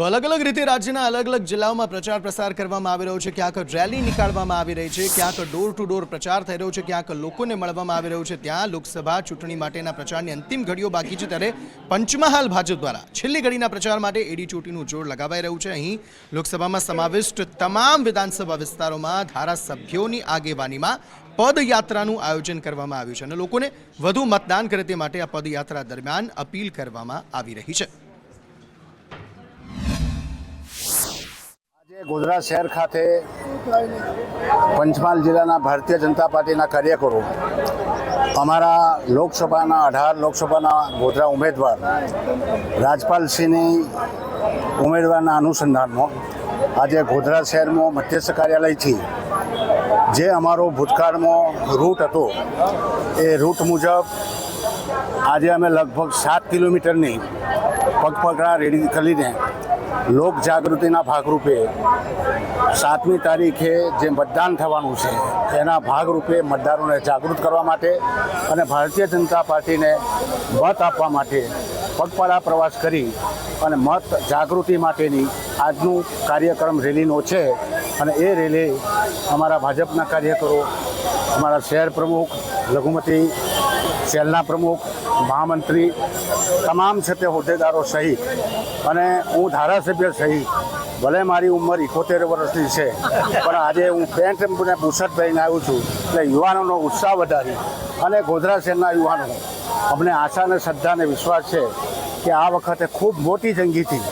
તો અલગ અલગ રીતે રાજ્યના અલગ અલગ જિલ્લાઓમાં પ્રચાર પ્રસાર કરવામાં આવી રહ્યો છે. ક્યાંક રેલી નીકાળવામાં આવી રહી છે, ક્યાંક ડોર ટુ ડોર પ્રચાર થઈ રહ્યો છે, ક્યાંક લોકોને મળવામાં આવી રહ્યું છે. ત્યાં લોકસભા ચૂંટણી માટેના પ્રચારની અંતિમ ઘડીઓ બાકી છે ત્યારે પંચમહાલ ભાજપ દ્વારા છેલ્લી ઘડીના પ્રચાર માટે એડી ચોટીનું જોર લગાવાઈ રહ્યું છે. અહીં લોકસભામાં સમાવિષ્ટ તમામ વિધાનસભા વિસ્તારોમાં ધારાસભ્યોની આગેવાનીમાં પદયાત્રાનું આયોજન કરવામાં આવ્યું છે અને લોકોને વધુ મતદાન કરે તે માટે આ પદયાત્રા દરમિયાન અપીલ કરવામાં આવી રહી છે. ગોધરા શહેર ખાતે પંચમહાલ જિલ્લાના ભારતીય જનતા પાર્ટીના કાર્યકરો, અમારા લોકસભાના અઢાર લોકસભાના ગોધરા ઉમેદવાર રાજપાલસિંહની ઉમેદવારના અનુસંધાનમાં આજે ગોધરા શહેરમાં મધ્યસ્થ કાર્યાલયથી જે અમારો ભૂતકાળમાં રૂટ હતો, એ રૂટ મુજબ આજે અમે લગભગ સાત કિલોમીટરની પગપગડા રેડી કરીને લોક જાગૃતિના ભાગરૂપે સાતમી તારીખે જે મતદાન થવાનું છે, એના ભાગરૂપે મતદારોને જાગૃત કરવા માટે અને ભારતીય જનતા પાર્ટીને મત આપવા માટે પગપાળા પ્રવાસ કરી અને મત જાગૃતિ માટેની આજનું કાર્યક્રમ રેલીનો છે. અને એ રેલી અમારા ભાજપના કાર્યકરો, અમારા શહેર પ્રમુખ, લઘુમતી સેલના પ્રમુખ મહામંત્રી તમામ છે તે હોદ્દેદારો સહિત. અને હું ધારાસભ્ય સહિત. ભલે મારી ઉંમર ઇકોતેર વર્ષની છે, પણ આજે હું પેન્ટ અને બુશર્ટ પહેરીને આવ્યો છું, એટલે યુવાનોનો ઉત્સાહ વધારી અને ગોધરા શહેરના યુવાનો. અમને આશા અને શ્રદ્ધા અને વિશ્વાસ છે કે આ વખતે ખૂબ મોટી જંગીથી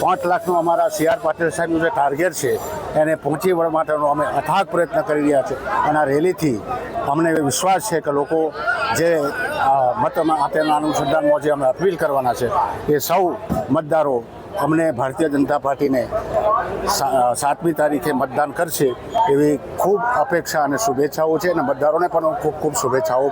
પાંચ લાખનું અમારા સી આર પાટીલ સાહેબનું જે ટાર્ગેટ છે, એને પહોંચી વળવા માટેનો અમે અથાગ પ્રયત્ન કરી રહ્યા છે. અને આ રેલીથી અમને વિશ્વાસ છે કે લોકો જે મત આપેલા અનુસંધાનમાં જે અમે અપીલ કરવાના છે, એ સૌ મતદારો અમને ભારતીય જનતા પાર્ટીને સાતમી તારીખે મતદાન કરશે એવી ખૂબ અપેક્ષા અને શુભેચ્છાઓ છે અને મતદારોને પણ ખૂબ ખૂબ શુભેચ્છાઓ